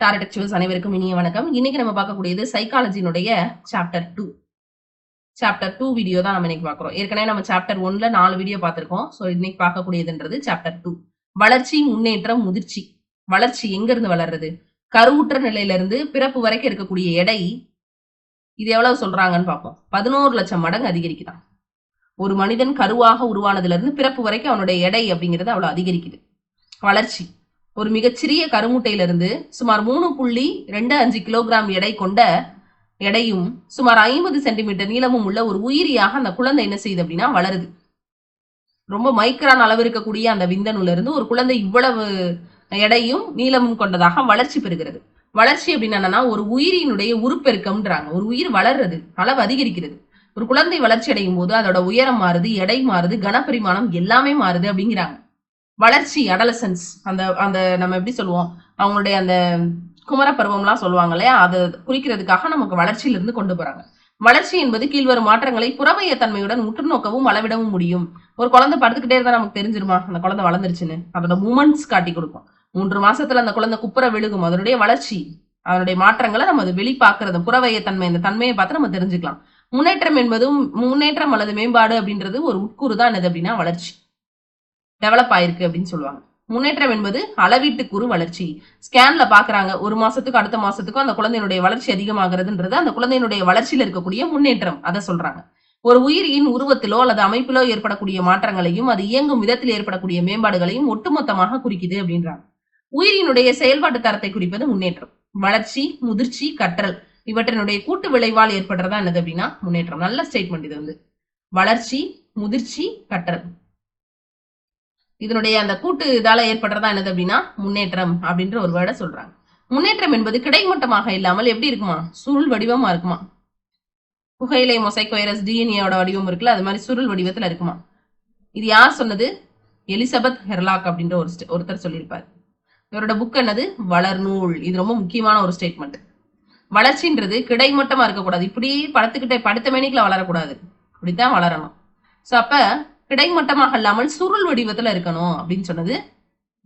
டாரடக்சுவல்ஸ் அனைவருக்கும் இனிய வணக்கம். இன்னைக்கு நம்ம பார்க்கக்கூடியது சைக்காலஜினுடைய chapter two chapter two video தான் நம்ம இன்னைக்கு பார்க்குறோம். ஏற்கனவே நம்ம சாப்டர் ஒன்ல நாலு வீடியோ பார்த்துருக்கோம். ஸோ இன்னைக்கு பார்க்கக்கூடியதுன்றது சாப்டர் டூ வளர்ச்சி முன்னேற்றம் முதிர்ச்சி. வளர்ச்சி எங்க இருந்து வளர்றது? கருவுற்ற நிலையில இருந்து பிறப்பு வரைக்கும் இருக்கக்கூடிய எடை இது எவ்வளவு சொல்றாங்கன்னு பார்ப்போம். பதினோரு லட்சம் மடங்கு அதிகரிக்குதான். ஒரு மனிதன் கருவாக உருவானதுல இருந்து பிறப்பு வரைக்கும் அவனுடைய எடை அப்படிங்கிறது அவ்வளவு அதிகரிக்குது. வளர்ச்சி. ஒரு மிகச்சிறிய கருமுட்டையிலிருந்து சுமார் மூணு புள்ளி ரெண்டு அஞ்சு கிலோகிராம் எடை கொண்ட எடையும் சுமார் ஐம்பது சென்டிமீட்டர் நீளமும் உள்ள ஒரு உயிரியாக அந்த குழந்தை என்ன செய்யுது அப்படின்னா வளருது. ரொம்ப மைக்ரான் அளவு இருக்கக்கூடிய அந்த விந்தணுல இருந்து ஒரு குழந்தை இவ்வளவு எடையும் நீளமும் கொண்டதாக வளர்ச்சி பெறுகிறது. வளர்ச்சி அப்படின்னு என்னன்னா ஒரு உயிரினுடைய உருப்பெருக்கம்ன்றாங்க ஒரு உயிர் வளர்றது அளவு அதிகரிக்கிறது. ஒரு குழந்தை வளர்ச்சி அடையும் போது அதோட உயரம் மாறுது எடை மாறுது கனப்பரிமாணம் எல்லாமே மாறுது அப்படிங்கிறாங்க. வளர்ச்சி அடலசன்ஸ் அந்த அந்த நம்ம எப்படி சொல்லுவோம்? அவங்களுடைய அந்த குமர பருவம்லாம் சொல்லுவாங்க இல்லையா? அதை குறிக்கிறதுக்காக நமக்கு வளர்ச்சியிலிருந்து கொண்டு போறாங்க. வளர்ச்சி என்பது கீழ்வரும் மாற்றங்களை புறமைய தன்மையுடன் உற்று நோக்கவும் அளவிடவும் முடியும். ஒரு குழந்தை படுத்துக்கிட்டே இருந்தா நமக்கு தெரிஞ்சிருமா? அந்த குழந்தை வளர்ந்துருச்சுன்னு. அதோட மூமெண்ட்ஸ் காட்டி கொடுக்கும். மூன்று மாசத்துல அந்த குழந்தை குப்புற விழுகும். அதனுடைய வளர்ச்சி அதனுடைய மாற்றங்களை நம்ம அதை வெளிப்பாக்குறது புறவைய தன்மை இந்த தன்மையை பார்த்து நம்ம தெரிஞ்சுக்கலாம். முன்னேற்றம் என்பதும் முன்னேற்றம் அல்லது மேம்பாடு அப்படின்றது ஒரு உட்கூறு தான் என்னது அப்படின்னா வளர்ச்சி. டெவலப் ஆயிருக்கு அப்படின்னு சொல்லுவாங்க. முன்னேற்றம் என்பது அளவீட்டு குறு வளர்ச்சி. ஸ்கேன்ல பாக்குறாங்க ஒரு மாசத்துக்கு அடுத்த மாசத்துக்கும் அந்த குழந்தையினுடைய வளர்ச்சி அதிகமாகிறதுன்றது அந்த குழந்தையினுடைய வளர்ச்சியில இருக்கக்கூடிய முன்னேற்றம் அதை சொல்றாங்க. ஒரு உயிரியின் உருவத்திலோ அல்லது அமைப்பிலோ ஏற்படக்கூடிய மாற்றங்களையும் அது இயங்கும் விதத்தில் ஏற்படக்கூடிய மேம்பாடுகளையும் ஒட்டுமொத்தமாக குறிக்குது அப்படின்றாங்க. உயிரினுடைய செயல்பாட்டு தரத்தை குறிப்பது முன்னேற்றம். வளர்ச்சி முதிர்ச்சி கற்றல் இவற்றினுடைய கூட்டு விளைவால் ஏற்படுறதா என்னது அப்படின்னா முன்னேற்றம். நல்ல ஸ்டேட்மெண்ட் இது வந்து. வளர்ச்சி முதிர்ச்சி கற்றல். இதனுடைய அந்த கூட்டு இதால ஏற்படுறதா என்னது அப்படின்னா முன்னேற்றம் அப்படின்ற ஒரு வேர்டை சொல்றாங்க. முன்னேற்றம் என்பது கிடைமட்டமாக இல்லாமல் எப்படி இருக்குமா? சுருள் வடிவமா இருக்குமா? புகையிலை மொசைக் வைரஸ் வடிவம் இருக்குல்ல அது மாதிரி சுருள் வடிவத்துல இருக்குமா? இது யார் சொன்னது? எலிசபெத் ஹெர்லாக் அப்படின்ற ஒரு ஒருத்தர் சொல்லியிருப்பார். இவரோட புக் என்னது? வளர்நூல். இது ரொம்ப முக்கியமான ஒரு ஸ்டேட்மெண்ட் வளர்ச்சின்றது கிடைமட்டமா இருக்கக்கூடாது. இப்படியே படுத்துக்கிட்டே படுத்த மேனிக்குல வளரக்கூடாது. இப்படித்தான் வளரணும். ஸோ அப்ப கிடைமட்டமாக இல்லாமல் சுருள் வடிவத்துல இருக்கணும் அப்படின்னு சொன்னது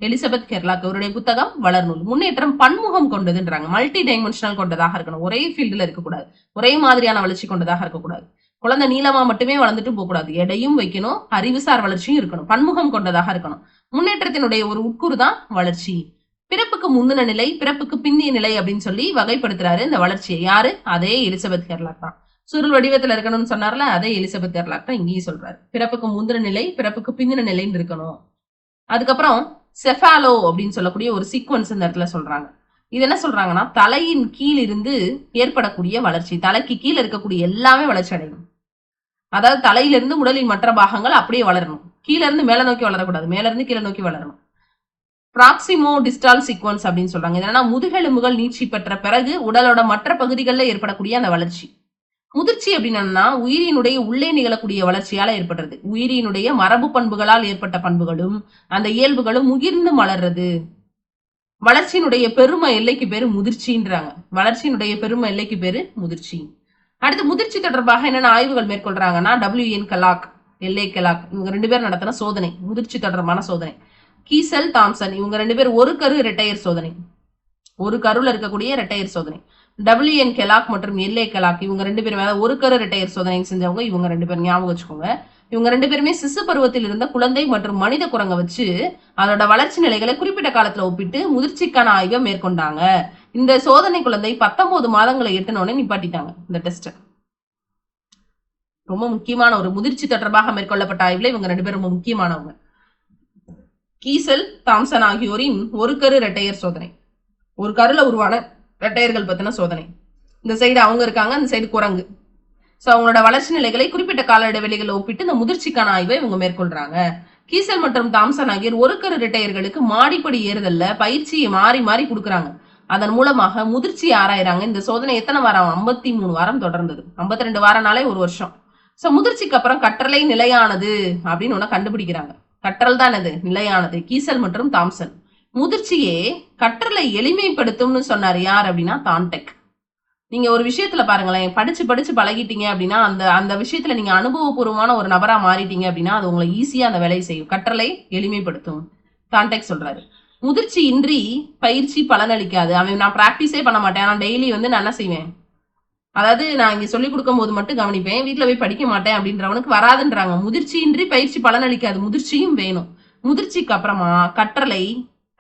எலிசபெத் கெர்லாக் அவருடைய புத்தகம் வளர்நூல் முன்னேற்றம் பன்முகம் கொண்டதுன்றாங்க. மல்டி டைமென்ஷனல் கொண்டதாக இருக்கணும். ஒரே ஃபீல்டுல இருக்கக்கூடாது. ஒரே மாதிரியான வளர்ச்சி கொண்டதாக இருக்கக்கூடாது. குழந்தை நீளமா மட்டுமே வளர்ந்துட்டு போகக்கூடாது. எடையும் வைக்கணும் அறிவுசார் வளர்ச்சியும் இருக்கணும். பன்முகம் கொண்டதாக இருக்கணும். முன்னேற்றத்தினுடைய ஒரு உட்கூறு தான் வளர்ச்சி. பிறப்புக்கு முந்தின நிலை பிறப்புக்கு பிந்திய நிலை அப்படின்னு சொல்லி வகைப்படுத்துறாரு இந்த வளர்ச்சியை. யாரு? அதே எலிசபெத் கெர்லாக் தான். சுருள் வடிவத்துல இருக்கணும்னு சொன்னார்ல அதே எலிசபெத் கெர்லாக் தான் இங்கேயும் சொல்றாரு. பிறப்புக்கு முந்தின நிலை பிறப்புக்கு பிந்தின நிலைன்னு இருக்கணும். அதுக்கப்புறம் செஃபாலோ அப்படின்னு சொல்லக்கூடிய ஒரு சீக்வன்ஸ் இந்த இடத்துல சொல்றாங்க. இது என்ன சொல்றாங்கன்னா தலையின் கீழ் இருந்து ஏற்படக்கூடிய வளர்ச்சி தலைக்கு கீழே இருக்கக்கூடிய எல்லாமே வளர்ச்சி அடையும். அதாவது தலையிலிருந்து உடலின் மற்ற பாகங்கள் அப்படியே வளரணும். கீழே இருந்து மேல நோக்கி வளரக்கூடாது மேல இருந்து கீழே நோக்கி வளரணும். ப்ராக்சிமோ டிஸ்டால் சீக்வன்ஸ் அப்படின்னு சொல்றாங்க. என்னன்னா முதுகெலும்புகள் நீட்சி பெற்ற பிறகு உடலோட மற்ற பகுதிகளில் ஏற்படக்கூடிய அந்த வளர்ச்சி. முதிர்ச்சி அப்படின்னா உயிரினுடைய உள்ளே நிகழக்கூடிய வளர்ச்சியால ஏற்படுறது. உயிரினுடைய மரபு பண்புகளால் ஏற்பட்ட பண்புகளும் அந்த இயல்புகளும் முகிர்ந்து மலர்றது. வளர்ச்சியினுடைய பெருமை எல்லைக்கு பேரு முதிர்ச்சின்றாங்க. வளர்ச்சியினுடைய பெருமை எல்லைக்கு பேரு முதிர்ச்சி. அடுத்து முதிர்ச்சி தொடர்பாக என்னென்ன ஆய்வுகள் மேற்கொள்றாங்கன்னா W N Kellogg L A Kellogg இவங்க ரெண்டு பேரும் நடத்தின சோதனை முதிர்ச்சி தொடர்பான சோதனை. கீசல் தாம்சன் இவங்க ரெண்டு பேர் ஒரு கரு ரிட்டையர் சோதனை. ஒரு கருவில் இருக்கக்கூடிய ரெட்டையர் சோதனை. டபிள்யூஎன் கெலாக் மற்றும் எல்ஏ கெலாக் இவங்க ரெண்டு பேரும் அதாவது ஒரு கரு ரெட்டையர் சோதனை செஞ்சவங்க இவங்க ரெண்டு பேரும் ஞாபகம் வச்சுக்கோங்க. இவங்க ரெண்டு பேருமே சிசு பருவத்தில் இருந்த குழந்தை மற்றும் மனித குரங்க வச்சு அதோட வளர்ச்சி நிலைகளை குறிப்பிட்ட காலத்துல ஒப்பிட்டு முதிர்ச்சிக்கான ஆய்வை மேற்கொண்டாங்க. இந்த சோதனை குழந்தை பத்தொன்பது மாதங்களை எட்டினோடனே நிப்பாட்டிட்டாங்க இந்த டெஸ்ட் ரொம்ப முக்கியமான ஒரு முதிர்ச்சி தொடர்பாக மேற்கொள்ளப்பட்ட ஆய்வுல இவங்க ரெண்டு பேரும் ரொம்ப முக்கியமானவங்க. கீசல் தாம்சன் ஆகியோரின் ஒரு கரு ரெட்டையர் சோதனை. ஒரு கருல உருவான ரெட்டையர்கள் பற்றின சோதனை. இந்த சைடு அவங்க இருக்காங்க அந்த சைடு குரங்கு. ஸோ அவங்களோட வளர்ச்சி நிலைகளை குறிப்பிட்ட கால இடைவெளிகளை ஒப்பிட்டு இந்த முதிர்ச்சிக்கான ஆய்வை இவங்க மேற்கொள்றாங்க. கீசல் மற்றும் தாம்சன் ஆகியோர் ஒரு கரு ரிட்டையர்களுக்கு மாடிப்படி ஏறுதல்ல பயிற்சியை மாறி மாறி கொடுக்குறாங்க. அதன் மூலமாக முதிர்ச்சி ஆராயிறாங்க. இந்த சோதனை எத்தனை வாரம்? ஐம்பத்தி மூணு வாரம் தொடர்ந்தது. 52 ரெண்டு வாரம்னாலே ஒரு வருஷம். ஸோ முதிர்ச்சிக்கு அப்புறம் கற்றலை நிலையானது அப்படின்னு ஒன்று கண்டுபிடிக்கிறாங்க. கற்றல் தான் அது நிலையானது. கீசல் மற்றும் தாம்சன் முதிர்ச்சியே கற்றலை எளிமைப்படுத்தும்னு சொன்னார் யார் அப்படின்னா தான்டெக் நீங்க ஒரு விஷயத்துல பாருங்களேன் படிச்சு படிச்சு பழகிட்டீங்க அப்படின்னா அந்த அந்த விஷயத்துல நீங்க அனுபவபூர்வமான ஒரு நபரா மாறிட்டீங்க அப்படின்னா அது உங்களை ஈஸியா அந்த வேலையை செய்யும். கற்றலை எளிமைப்படுத்தும் தான்டெக் சொல்றாரு. முதிர்ச்சி இன்றி பயிற்சி பலனளிக்காது. அவன் நான் ப்ராக்டிஸே பண்ண மாட்டேன். நான் டெய்லி வந்து நான் என்ன செய்வேன்? அதாவது நான் இங்க சொல்லி கொடுக்கும் போது மட்டும் கவனிப்பேன். வீட்டுல போய் படிக்க மாட்டேன் அப்படின்றவனுக்கு வராதுன்றாங்க. முதிர்ச்சியின்றி பயிற்சி பலனளிக்காது. முதிர்ச்சியும் வேணும். முதிர்ச்சிக்கு அப்புறமா கற்றலை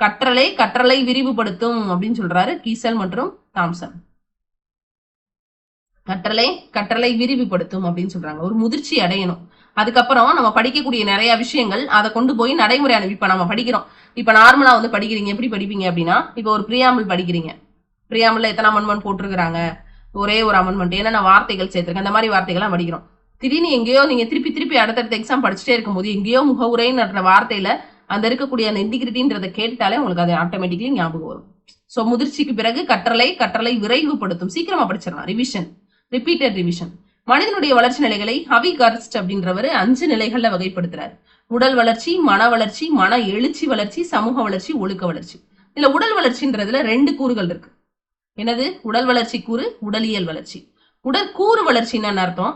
கற்றலை கற்றலை விரிவுபடுத்தும் அப்படின்னு சொல்றாரு கீசல் மற்றும் தாம்சன். கற்றலை கற்றலை விரிவுபடுத்தும் அப்படின்னு சொல்றாங்க. ஒரு முதிர்ச்சி அடையணும். அதுக்கப்புறம் நம்ம படிக்கக்கூடிய நிறைய விஷயங்கள் அதை கொண்டு போய் நடைமுறை அனுப்பி இப்ப நம்ம படிக்கிறோம். இப்ப நார்மலா வந்து படிக்கிறீங்க. எப்படி படிப்பீங்க அப்படின்னா இப்ப ஒரு பிரியாமல் படிக்கிறீங்க. பிரியாமல்ல எத்தனை அமன்மெண்ட் போட்டிருக்கிறாங்க? ஒரே ஒரு அமன்மெண்ட் என்னென்ன வார்த்தைகள் சேர்த்திருக்கேன் அந்த மாதிரி வார்த்தைகள்லாம் படிக்கிறோம். திடீர்னு எங்கேயோ நீங்க திருப்பி திருப்பி அடுத்தடுத்த எக்ஸாம் படிச்சுட்டே இருக்கும்போது எங்கேயோ முகவுரைன்னு வார்த்தையில அந்த இருக்கக்கூடிய அந்த இன்டிகிரிட்டின்றதை கேட்டாலே உங்களுக்கு அது ஆட்டோமேட்டிக்லி ஞாபகம் வரும். ஸோ முதிர்ச்சிக்கு பிறகு கற்றலை கற்றலை விரைவுபடுத்தும். சீக்கிரமா படிச்சிடலாம். ரிவிஷன் ரிப்பீட்டட் ரிவிஷன் மனிதனுடைய வளர்ச்சி நிலைகளை ஹவி கர்ஸ்ட் அப்படின்றவர் அஞ்சு நிலைகள்ல வகைப்படுத்துறாரு. உடல் வளர்ச்சி மன வளர்ச்சி மன எழுச்சி வளர்ச்சி சமூக வளர்ச்சி ஒழுக்க வளர்ச்சி. இதுல உடல் வளர்ச்சின்றதுல ரெண்டு கூறுகள் இருக்கு. என்னது? உடல் வளர்ச்சி கூறு உடலியல் வளர்ச்சி. உடற்கூறு வளர்ச்சின்னு அர்த்தம் அர்த்தம்?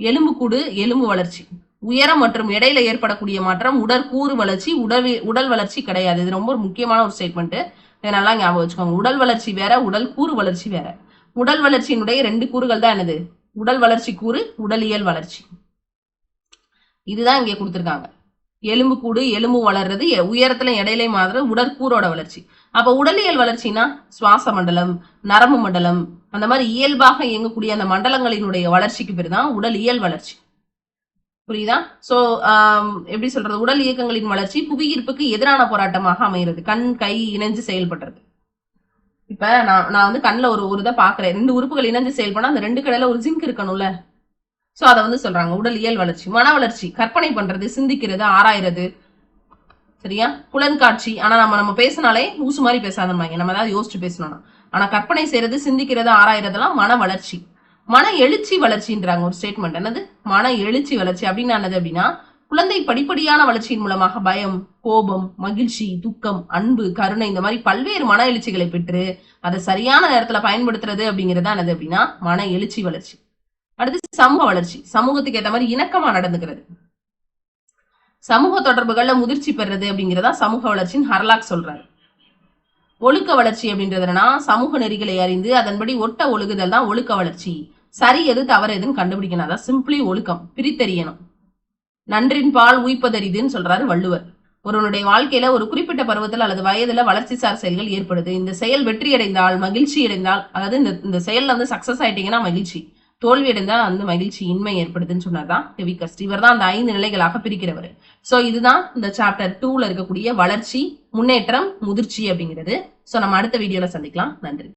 எலும்புக்கூடு எலும்பு வளர்ச்சி. உயரம் மற்றும் இடையில ஏற்படக்கூடிய மாற்றம் உடற்கூறு வளர்ச்சி உடல் உடல் வளர்ச்சி கிடையாது. இது ரொம்ப முக்கியமான ஒரு ஸ்டேட்மெண்ட் இதை நல்லா ஞாபகம் வச்சுக்கோங்க. உடல் வளர்ச்சி வேற உடல் கூறு வளர்ச்சி வேற. உடல் வளர்ச்சியினுடைய ரெண்டு கூறுகள் தான் என்னது? உடல் வளர்ச்சி கூறு உடலியல் வளர்ச்சி. இதுதான் இங்கே கொடுத்துருக்காங்க. எலும்பு கூடு எலும்பு வளர்றது எ- உயரத்துல இடையில மாதிரி உடற்கூறோட வளர்ச்சி. அப்ப உடலியல் வளர்ச்சினா சுவாச மண்டலம் நரம்பு மண்டலம் அந்த மாதிரி இயல்பாக இயங்கக்கூடிய அந்த மண்டலங்களினுடைய வளர்ச்சிக்கு பேர் தான் உடலியல் வளர்ச்சி. புரியுதா? சோ um, எப்படி சொல்றது? உடல் இயக்கங்களின் வளர்ச்சி புவியீர்ப்புக்கு எதிரான போராட்டமாக அமைகிறது. கண் கை இணைஞ்சு செயல்படுறது. இப்ப நான் நான் வந்து கண்ணுல ஒரு ஒரு இதை பாக்குறேன் ரெண்டு உறுப்புகள் இணைஞ்சு செயல்படா அந்த ரெண்டு கடையில ஒரு ஜிங்க் இருக்கணும்ல. சோ அதை வந்து சொல்றாங்க. இயல் வளர்ச்சி மன வளர்ச்சி கற்பனை பண்றது சிந்திக்கிறது ஆராயிறது. சரியா? புலன்காட்சி ஆனா நம்ம நம்ம பேசினாலே ஊசு மாதிரி பேசாதமாங்க நம்ம ஏதாவது யோசிச்சு பேசணும்னா. ஆனா கற்பனை செய்யறது சிந்திக்கிறது ஆராயிறதெல்லாம் மன வளர்ச்சி. மன எழுச்சி வளர்ச்சின்றாங்க ஒரு ஸ்டேட்மெண்ட் என்னது? மன எழுச்சி வளர்ச்சி. அப்படின்னு ஆனது அப்படின்னா குழந்தை படிப்படியான வளர்ச்சியின் மூலமாக பயம் கோபம் மகிழ்ச்சி துக்கம் அன்பு கருணை இந்த மாதிரி பல்வேறு மன எழுச்சிகளை பெற்று அதை சரியான நேரத்துல பயன்படுத்துறது அப்படிங்கிறது என்னது அப்படின்னா மன எழுச்சி வளர்ச்சி. அடுத்து சமூக வளர்ச்சி. சமூகத்துக்கு ஏத்த மாதிரி இணக்கமா நடந்துக்கிறது. சமூக தொடர்புகள்ல முதிர்ச்சி பெறுறது அப்படிங்கிறதா சமூக வளர்ச்சின்னு ஹர்லாக் சொல்றாரு. ஒழுக்க வளர்ச்சி அப்படின்றதுனா சமூக நெறிகளை அறிந்து அதன்படி ஒட்ட ஒழுகுதல் தான் ஒழுக்க வளர்ச்சி. சரி எது தவறு எதுன்னு கண்டுபிடிக்கணும். அதான் சிம்பிளி ஒழுக்கம். பிரித்தறியணும். நன்றின் பால் உய்ப்பதறிதுன்னு சொல்றாரு வள்ளுவர். ஒருவனுடைய வாழ்க்கையில ஒரு குறிப்பிட்ட பருவத்தில் அல்லது வயதுல வளர்ச்சி சார் செயல்கள் ஏற்படுது. இந்த செயல் வெற்றி அடைந்தால் மகிழ்ச்சி அடைந்தால் அதாவது இந்த இந்த செயல்ல வந்து சக்சஸ் ஆயிட்டீங்கன்னா மகிழ்ச்சி. தோல்வி அடைந்தால் அந்த மகிழ்ச்சி இன்மை ஏற்படுதுன்னு சொன்னதுதான் ஹெவிகஸ்ட் இவர் தான் அந்த ஐந்து நிலைகளாக பிரிக்கிறவர். சோ இதுதான் இந்த சாப்டர் டூல இருக்கக்கூடிய வளர்ச்சி முன்னேற்றம் முதிர்ச்சி அப்படிங்கிறது. சோ நம்ம அடுத்த வீடியோல சந்திக்கலாம். நன்றி.